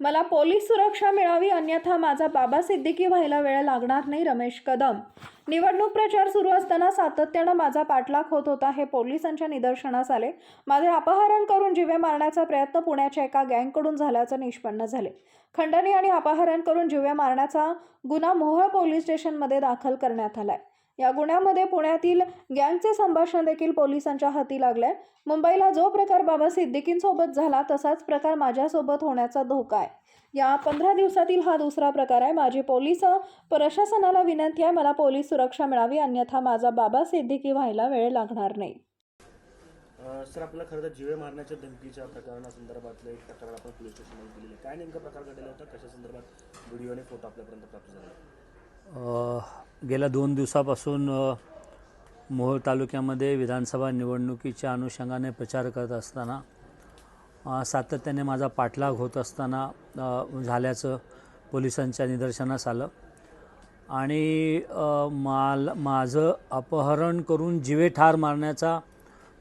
मला पोलीस सुरक्षा मिळावी अन्यथा माझा बाबा सिद्दीकी व्हायला वेळ लागणार नाही रमेश कदम. निवडणूक प्रचार सुरू असताना सातत्यानं माझा पाठलाग होत होता हे पोलिसांच्या निदर्शनास आले. माझे अपहरण करून जीवे मारण्याचा प्रयत्न पुण्याच्या एका गँगकडून झाल्याचं निष्पन्न झाले. खंडणी आणि अपहरण करून जीवे मारण्याचा गुन्हा मोहोळ पोलीस स्टेशनमध्ये दाखल करण्यात आलाय. या गुन्ह्यामध्ये पुण्यातील गँगचे संभाषण देखील पोलिसांच्या हाती लागले मुंबईला जो प्रकार बाबा सिद्दीकींसोबत झाला तसाच प्रकार माझ्यासोबत होण्याचा धोका आहे. या पंधरा दिवसातील हा दुसरा प्रकार आहे. माझी पोलीस प्रशासनाला विनंती आहे मला पोलीस सुरक्षा मिळावी अन्यथा माझा बाबा सिद्दीकी व्हायला वेळ लागणार नाही. सर आपल्याला खरं तर जीवे मारण्याच्या धमकीच्या प्रकरणासंदर्भातलं एक तक्रार आपण पोलीस स्टेशनमध्ये दिलेली काय नेमका प्रकार घडलेला होता? कशा संदर्भात व्हिडिओ आणि फोटो आपल्यापर्यंत प्राप्त झाला? गेल्या दोन दिवसापासून मोहोळ तालुक्यामध्ये विधानसभा निवडणुकीच्या अनुषंगाने प्रचार करत असताना सातत्याने माझा पाठलाग होत असताना झाल्याचं पोलिसांच्या निदर्शनास आलं. आणि माल माझं अपहरण करून जिवे ठार मारण्याचा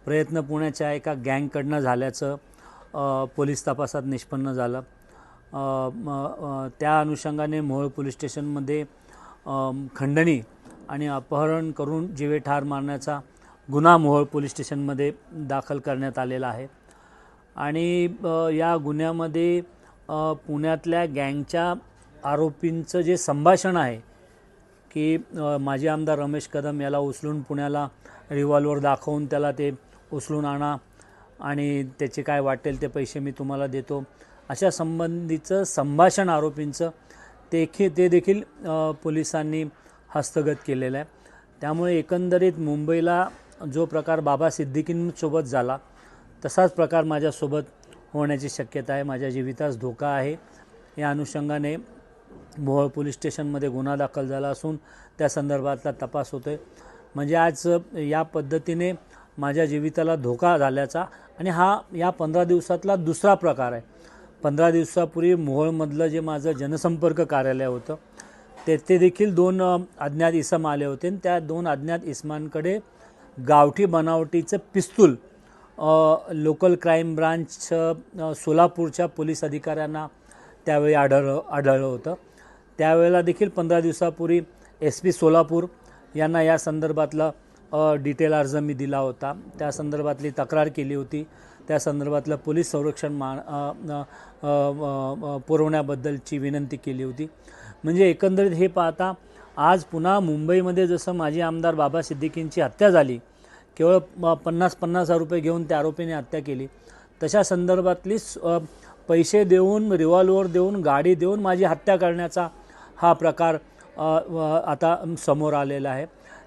प्रयत्न पुण्याच्या एका गँगकडनं झाल्याचं पोलीस तपासात निष्पन्न झालं. त्या अनुषंगाने मोहोळ पोलीस स्टेशनमध्ये खंडणी आणि अपहरण करून जीवे ठार मारण्याचा गुन्हा मोहोळ पोलीस स्टेशनमध्ये दाखल करण्यात आलेला आहे. आणि या गुन्ह्यामध्ये पुण्यातल्या गँगच्या आरोपींचं जे संभाषण आहे की माजी आमदार रमेश कदम याला उचलून पुण्याला रिव्हॉल्वर दाखवून त्याला ते उचलून आणा आणि त्याचे काय वाटेल ते पैसे मी तुम्हाला देतो. अशा संबंधीचं संभाषण आरोपींचं देखील ते देखील पोलिसांनी हस्तगत केलेलं आहे. त्यामुळे एकंदरीत मुंबईला जो प्रकार बाबा सिद्दीकींसोबत झाला तसाच प्रकार माझ्यासोबत होण्याची शक्यता आहे. माझ्या जीवितास धोका आहे. या अनुषंगाने मोहोळ पोलीस स्टेशनमध्ये गुन्हा दाखल झाला असून त्या संदर्भातला तपास होतो आहे म्हणजे आज या पद्धतीने माझ्या जीविताला धोका झाल्याचा आणि हा या पंधरा दिवसातला दुसरा प्रकार आहे. पंधरा दिवसापूर्वी मोहोळमधलं जे माझं जनसंपर्क कार्यालय होतं तेथे देखील दोन अज्ञात इसम आले होते. आणि त्या दोन अज्ञात इसमांकडे गावठी बनावटीचं पिस्तूल लोकल क्राईम ब्रांच सोलापूरच्या पोलीस अधिकाऱ्यांना त्यावेळी आढळ आढळलं होतं. त्यावेळेला देखील पंधरा दिवसापूर्वी एस पी सोलापूर यांना या संदर्भातला डिटेल अर्ज मी दिला होता. त्या संदर्भातली तक्रार केली होती. त्या संदर्भातलं पोलीस संरक्षण मा पुरवण्याबद्दलची विनंती केली होती. म्हणजे एकंदरीत हे पाहता आज पुन्हा मुंबईमध्ये जसं माजी आमदार बाबा सिद्दीकींची हत्या झाली केवळ पन्नास पन्नास हजार रुपये घेऊन त्या आरोपीने हत्या केली तशा संदर्भातली स- पैसे देऊन रिव्हॉल्वर देऊन गाडी देऊन माझी हत्या करण्याचा हा प्रकार आता समोर आलेला आहे.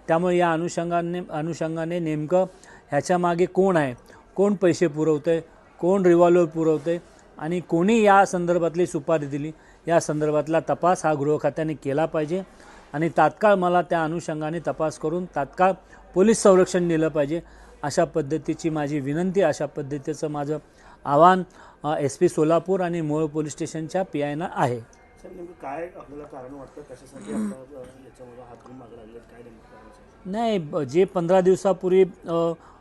त्यामुळे या अनुषंगाने अनुषंगाने नेमकं ह्याच्यामागे कोण आहे? कोण पैसे पुरवतं आहे कोण रिव्हॉल्वर पुरवतं आहे आणि कोणी या संदर्भातली सुपारी दिली या संदर्भातला तपास हा गृह खात्याने केला पाहिजे. आणि तात्काळ मला त्या अनुषंगाने तपास करून तात्काळ पोलीस संरक्षण दिलं पाहिजे. अशा पद्धतीची माझी विनंती अशा पद्धतीचं माझं आव्हान एस पी सोलापूर आणि मोहोळ पोलीस स्टेशनच्या पी आयना आहे. काय आपल्याला कारण वाटतं? कशासाठी याच्यामध्ये हात? नाही जे पंधरा दिवसापूर्वी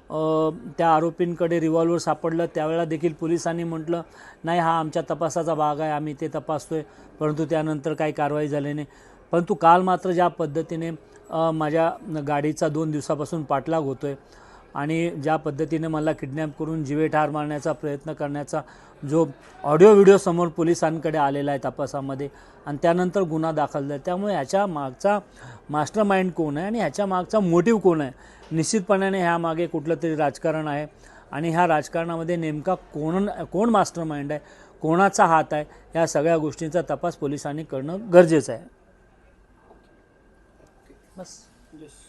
त्या आरोपींकडे रिव्हॉल्वर सापडलं. त्यावेळेला देखील पोलिसांनी म्हटलं नाही हा आमच्या तपासाचा भाग आहे आम्ही ते तपासतो आहे परंतु त्यानंतर काही कारवाई झाली नाही. परंतु काल मात्र ज्या पद्धतीने माझ्या गाडीचा दोन दिवसापासून पाठलाग होतो आहे आणि ज्या पद्धतीने मला किडनॅप करून जीवेठार मारण्याचा प्रयत्न करण्याचा जो ऑडिओ व्हिडिओ समोर पोलिसांकडे आलेला आहे तपासामध्ये आणि त्यानंतर गुन्हा दाखल झाला. त्यामुळे ह्याच्या मागचा मास्टर माइंड कोण आहे आणि ह्याच्या मागचा मोटिव्ह कोण आहे? निश्चितपणाने ह्या मागे कुठलं तरी राजकारण आहे आणि ह्या राजकारणामध्ये नेमका कोण कोण मास्टर माइंड आहे? कोणाचा हात आहे? या सगळ्या गोष्टींचा तपास पोलिसांनी करणं गरजेचं आहे. बस. Yes.